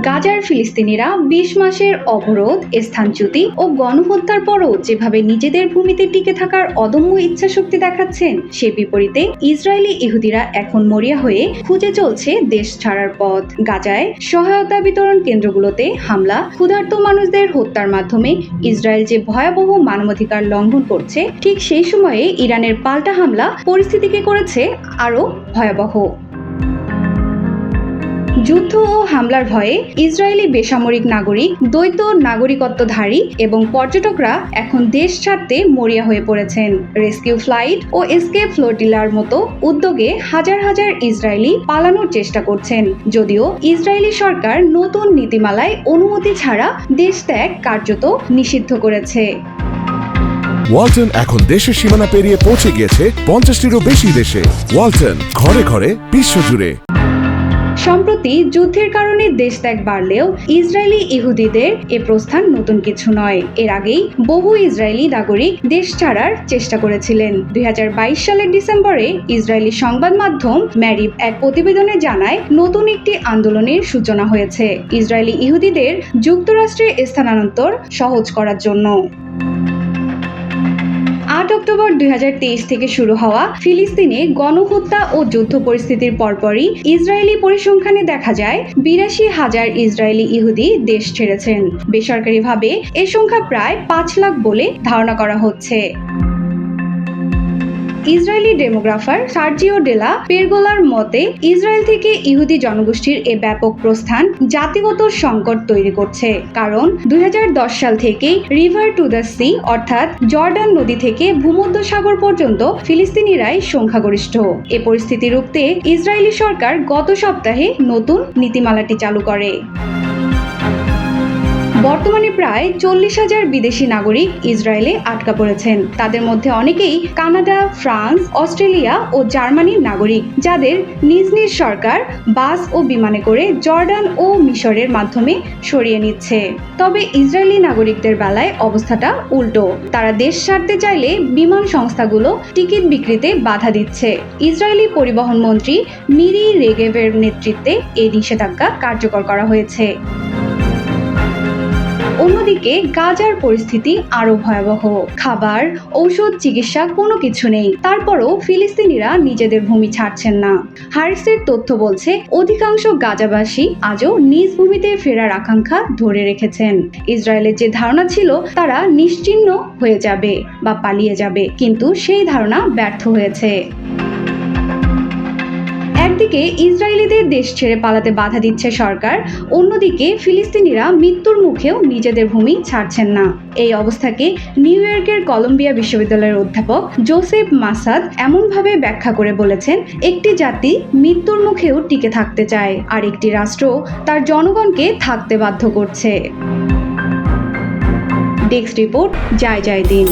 গাজার ফিলিস্তিনিরা বিশ মাসের অবরোধ, স্থানচ্যুতি ও গণহত্যার পরও যেভাবে নিজেদের ভূমিতে টিকে থাকার অদম্য ইচ্ছাশক্তি দেখাচ্ছেন, সে বিপরীতে ইসরায়েলি ইহুদিরা এখন মরিয়া হয়ে খুঁজে চলছে দেশ ছাড়ার পথ। গাজায় সহায়তা বিতরণ কেন্দ্রগুলোতে হামলা, ক্ষুধার্ত মানুষদের হত্যার মাধ্যমে ইসরায়েল যে ভয়াবহ মানবাধিকার লঙ্ঘন করছে, ঠিক সেই সময়ে ইরানের পাল্টা হামলা পরিস্থিতিকে করেছে আরও ভয়াবহ। যুদ্ধ ও হামলার ভয়ে ইসরায়েলি বেসামরিক নাগরিক, দ্বৈত নাগরিকত্বধারী এবং পর্যটকরা এখন দেশ ছাড়তে মরিয়া হয়ে পড়েছেন। রেস্কিউ ফ্লাইট ও এসকেপ ফ্লোটিলার মতো উদ্যোগে হাজার হাজার ইসরায়েলি পালানোর চেষ্টা করছেন। যদিও ইসরায়েলি সরকার নতুন নীতিমালায় অনুমতি ছাড়া দেশ ত্যাগ কার্যত নিষিদ্ধ করেছে। ওয়ালটন এখন দেশের সীমানা পেরিয়ে পৌঁছে গিয়েছে পঞ্চাশটিরও বেশি দেশে। ওয়ালটন ঘরে ঘরে বিশ্বজুড়ে। সম্প্রতি যুদ্ধের কারণে দেশ ত্যাগ বাড়লেও ইসরায়েলি ইহুদিদের এ প্রস্থান নতুন কিছু নয়। এর আগেই বহু ইসরায়েলি নাগরিক দেশ ছাড়ার চেষ্টা করেছিলেন। দুই হাজার বাইশ সালের ডিসেম্বরে ইসরায়েলি সংবাদ মাধ্যম ম্যারিব এক প্রতিবেদনে জানায়, নতুন একটি আন্দোলনের সূচনা হয়েছে। ইসরায়েলি ইহুদিদের যুক্তরাষ্ট্রে স্থানান্তর সহজ করার জন্য। আট অক্টোবর দুই হাজার তেইশ থেকে শুরু হওয়া ফিলিস্তিনে গণহত্যা ও যুদ্ধ পরিস্থিতির পরপরই ইসরায়েলি পরিসংখ্যানে দেখা যায় বিরাশি হাজার ইসরায়েলি ইহুদি দেশ ছেড়েছেন। বেসরকারিভাবে এ সংখ্যা প্রায় পাঁচ লাখ বলে ধারণা করা হচ্ছে। ইসরায়েলি ডেমোগ্রাফার সার্জিও ডেলা পেরগোলার মতে, ইসরায়েল থেকে ইহুদি জনগোষ্ঠীর এ ব্যাপক প্রস্থান জাতিগত সংকট তৈরি করছে। কারণ, দুই হাজার দশ সাল থেকেই রিভার টু দ্য সি, অর্থাৎ জর্ডান নদী থেকে ভূমধ্য সাগর পর্যন্ত ফিলিস্তিনিরাই সংখ্যাগরিষ্ঠ। এ পরিস্থিতি রুখতে ইসরায়েলি সরকার গত সপ্তাহে নতুন নীতিমালাটি চালু করে। বর্তমানে প্রায় চল্লিশ হাজার বিদেশি নাগরিক ইসরায়েলে আটকা পড়েছেন। তাদের মধ্যে অনেকেই কানাডা, ফ্রান্স, অস্ট্রেলিয়া ও জার্মানির নাগরিক, যাদের নিজ নিজ সরকার, বাস ও বিমানে করে জর্ডান ও মিশরের মাধ্যমে সরিয়ে নিচ্ছে। তবে ইসরায়েলি নাগরিকদের বেলায় অবস্থাটা উল্টো। তারা দেশ ছাড়তে চাইলে বিমান সংস্থাগুলো টিকিট বিক্রিতে বাধা দিচ্ছে। ইসরায়েলি পরিবহন মন্ত্রী মিরি রেগেভের নেতৃত্বে এই নিষেধাজ্ঞা কার্যকর করা হয়েছে। অন্যদিকে গাজার পরিস্থিতি আরও ভয়াবহ। খাবার, ঔষধ, চিকিৎসা কোনো কিছু নেই। তারপরও ফিলিস্তিনিরা নিজেদের ভূমি ছাড়ছেন না। হারিসের তথ্য বলছে, অধিকাংশ গাজাবাসী আজও নিজ ভূমিতে ফেরার আকাঙ্ক্ষা ধরে রেখেছেন। ইসরায়েলের যে ধারণা ছিল, তারা নিশ্চিহ্ন হয়ে যাবে বা পালিয়ে যাবে, কিন্তু সেই ধারণা ব্যর্থ হয়েছে। একদিকে ইসরায়েলিদের দেশ ছেড়ে পালাতে বাধা দিচ্ছে সরকার, অন্যদিকে ফিলিস্তিনিরা মৃত্যুর মুখেও নিজেদের ভূমি ছাড়ছেন না। এই অবস্থাকে নিউ ইয়র্কের কলম্বিয়া বিশ্ববিদ্যালয়ের অধ্যাপক জোসেফ মাসাদ এমনভাবে ব্যাখ্যা করে বলেছেন, একটি জাতি মৃত্যুর মুখেও টিকে থাকতে চায় আর একটি রাষ্ট্র তার জনগণকে থাকতে বাধ্য করছে। ডেস্ক রিপোর্ট, জয় জয় দিন।